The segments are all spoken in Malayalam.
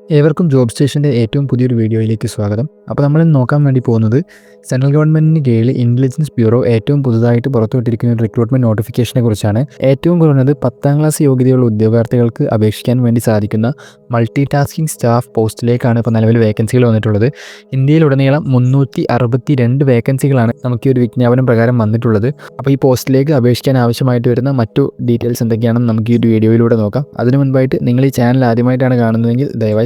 ഏവർക്കും ജോബ് സ്റ്റേഷന്റെ ഏറ്റവും പുതിയൊരു വീഡിയോയിലേക്ക് സ്വാഗതം. അപ്പോൾ നമ്മൾ നോക്കാൻ വേണ്ടി പോകുന്നത് സെൻട്രൽ ഗവൺമെന്റിന് കീഴിൽ ഇന്റലിജൻസ് ബ്യൂറോ ഏറ്റവും പുതുതായിട്ട് പുറത്തുവിട്ടിരിക്കുന്ന ഒരു റിക്രൂട്ട്മെന്റ് നോട്ടിഫിക്കേഷനെ കുറിച്ചാണ്. ഏറ്റവും കുറഞ്ഞത് പത്താം ക്ലാസ് യോഗ്യതയുള്ള ഉദ്യോഗാർത്ഥികൾക്ക് അപേക്ഷിക്കാൻ വേണ്ടി സാധിക്കുന്ന മൾട്ടി ടാസ്കിംഗ് സ്റ്റാഫ് പോസ്റ്റിലേക്കാണ് ഇപ്പോൾ നിലവിൽ വേക്കൻസികൾ വന്നിട്ടുള്ളത്. ഇന്ത്യയിലുടനീളം മുന്നൂറ്റി അറുപത്തി രണ്ട് വേക്കൻസികളാണ് നമുക്ക് ഈ ഒരു വിജ്ഞാപനം പ്രകാരം വന്നിട്ടുള്ളത്. അപ്പോൾ ഈ പോസ്റ്റിലേക്ക് അപേക്ഷിക്കാൻ ആവശ്യമായിട്ട് വരുന്ന മറ്റു ഡീറ്റെയിൽസ് എന്തൊക്കെയാണെന്ന് നമുക്ക് ഈ ഒരു വീഡിയോയിലൂടെ നോക്കാം. അതിനു മുൻപായിട്ട് നിങ്ങൾ ഈ ചാനൽ ആദ്യമായിട്ടാണ് കാണുന്നതെങ്കിൽ ദയവായി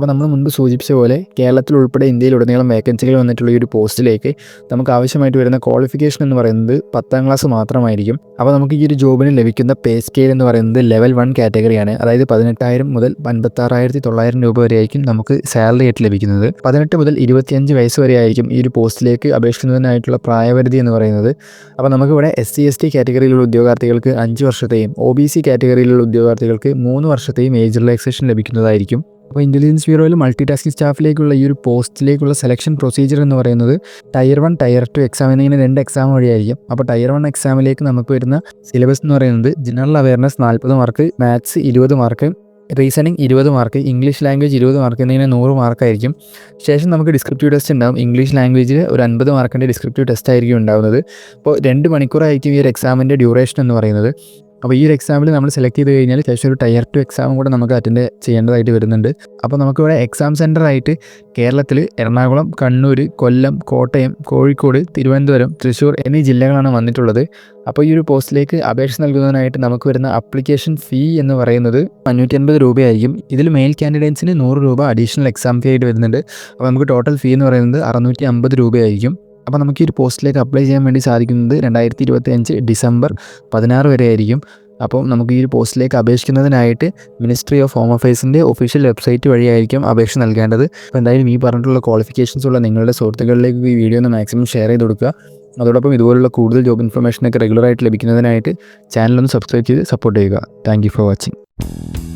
അപ്പോൾ നമ്മൾ മുൻപ് സൂചിപ്പിച്ച പോലെ കേരളത്തിൽ ഉൾപ്പെടെ ഇന്ത്യയിൽ ഉടനീളം വേക്കൻസികൾ വന്നിട്ടുള്ള ഈ ഒരു പോസ്റ്റിലേക്ക് നമുക്ക് ആവശ്യമായിട്ട് വരുന്ന ക്വാളിഫിക്കേഷൻ എന്ന് പറയുന്നത് പത്താം ക്ലാസ് മാത്രമായിരിക്കും. അപ്പോൾ നമുക്ക് ഈ ഒരു ജോബിന് ലഭിക്കുന്ന പേ സ്കെയിൽ എന്ന് പറയുന്നത് ലെവൽ വൺ കാറ്റഗറിയാണ് അതായത് പതിനെട്ടായിരം മുതൽ അൻപത്താറായിരത്തി തൊള്ളായിരം രൂപ വരെയായിരിക്കും നമുക്ക് സാലറി ആയിട്ട് ലഭിക്കുന്നത്. പതിനെട്ട് മുതൽ ഇരുപത്തിയഞ്ച് വയസ്സ് വരെ ആയിരിക്കും ഈ ഒരു പോസ്റ്റിലേക്ക് അപേക്ഷിക്കുന്നതിനായിട്ടുള്ള പ്രായപരിധി എന്ന് പറയുന്നത്. അപ്പോൾ നമുക്കിവിടെ എസ് സി എസ് ടി കാറ്റഗറിയിലുള്ള ഉദ്യോഗാർത്ഥികൾക്ക് അഞ്ച് വർഷത്തെയും ഒ ബി സി കാറ്റഗറിയിലുള്ള ഉദ്യോഗാർത്ഥികൾക്ക് മൂന്ന് വർഷത്തെയും ഏജ് റിലാക്സേഷൻ ലഭിക്കുന്നതായിരിക്കും. അപ്പോൾ ഇന്റലിജൻസ് ബ്യൂറോയിൽ മൾട്ടി ടാസ്കിംഗ് സ്റ്റാഫിലേക്കുള്ള ഈ ഒരു പോസ്റ്റിലേക്കുള്ള സെലക്ഷൻ പ്രൊസീജിയർ എന്ന് പറയുന്നത് tier one tier two exam എന്നിങ്ങനെ രണ്ട് എക്സാം വഴിയായിരിക്കും. അപ്പോൾ ടയർ വൺ എക്സാമിലേക്ക് നമുക്ക് വരുന്ന സിലബസ് എന്ന് പറയുന്നത് ജനറൽ അവയർനെസ് നാൽപ്പത് മാർക്ക് മാത്സ് ഇരുപത് മാർക്ക് റീസണിങ് ഇരുപത് മാർക്ക് ഇംഗ്ലീഷ് ലാംഗ്വേജ് ഇരുപത് മാർക്ക് എന്നിങ്ങനെ നൂറ് മാർക്കായിരിക്കും ശേഷം നമുക്ക് ഡിസ്ക്രിപ്റ്റീവ് ടെസ്റ്റ് ഉണ്ടാകും ഇംഗ്ലീഷ് ലാംഗ്വേജിൽ ഒരു അൻപത് മാർക്കിന്റെ ഡിസ്ക്രിപ്റ്റീവ് ടെസ്റ്റ് ആയിരിക്കും ഉണ്ടാകുന്നത് അപ്പോൾ രണ്ട് മണിക്കൂറായിരിക്കും ഈ ഒരു എക്സാമിന്റെ ഡ്യൂറേഷൻ എന്ന് പറയുന്നത് അപ്പോൾ ഈ ഒരു എക്സാമിൽ നമ്മൾ സെലക്ട് ചെയ്ത് കഴിഞ്ഞാൽ ശേഷം ഒരു ടയർ ടു എക്സാമും കൂടെ നമുക്ക് അറ്റൻഡ് ചെയ്യേണ്ടതായിട്ട് വരുന്നുണ്ട്. അപ്പോൾ നമുക്കിവിടെ എക്സാം സെന്ററായിട്ട് കേരളത്തിൽ എറണാകുളം കണ്ണൂർ കൊല്ലം കോട്ടയം കോഴിക്കോട് തിരുവനന്തപുരം തൃശ്ശൂർ എന്നീ ജില്ലകളാണ് വന്നിട്ടുള്ളത്. അപ്പോൾ ഈ ഒരു പോസ്റ്റിലേക്ക് അപേക്ഷ നൽകുന്നതിനായിട്ട് നമുക്ക് വരുന്ന അപ്ലിക്കേഷൻ ഫീ എന്ന് പറയുന്നത് അഞ്ഞൂറ്റി അൻപത് രൂപയായിരിക്കും. ഇതിൽ മെയിൽ കാൻഡിഡേറ്റ്സിന് നൂറ് രൂപ അഡീഷണൽ എക്സാം ഫീ ആയിട്ട് വരുന്നുണ്ട്. അപ്പോൾ നമുക്ക് ടോട്ടൽ ഫീ എന്ന് പറയുന്നത് അറുന്നൂറ്റി അമ്പത് രൂപയായിരിക്കും. അപ്പോൾ നമുക്ക് ഈ ഒരു പോസ്റ്റിലേക്ക് അപ്ലൈ ചെയ്യാൻ വേണ്ടി സാധിക്കുന്നത് രണ്ടായിരത്തി ഇരുപത്തി അഞ്ച് ഡിസംബർ പതിനാറ് വരെ ആയിരിക്കും. അപ്പം നമുക്ക് ഈ ഒരു പോസ്റ്റിലേക്ക് അപേക്ഷിക്കുന്നതിനായിട്ട് മിനിസ്ട്രി ഓഫ് ഹോം അഫയേഴ്സിന്റെ ഒഫീഷ്യൽ വെബ്സൈറ്റ് വഴിയായിരിക്കും അപേക്ഷ നൽകേണ്ടത്. അപ്പോൾ എന്തായാലും ഈ പറഞ്ഞിട്ടുള്ള ക്വാളിഫിക്കേഷൻസ് ഉള്ള നിങ്ങളുടെ സുഹൃത്തുക്കളിലേക്ക് ഈ വീഡിയോ ഒന്ന് മാക്സിമം ഷെയർ ചെയ്ത് കൊടുക്കുക. അതോടൊപ്പം ഇതുപോലുള്ള കൂടുതൽ ജോബ് ഇൻഫർമേഷനൊക്കെ റെഗുലറായിട്ട് ലഭിക്കുന്നതിനായിട്ട് ചാനലൊന്ന് സബ്സ്ക്രൈബ് ചെയ്ത് സപ്പോർട്ട് ചെയ്യുക. Thank for watching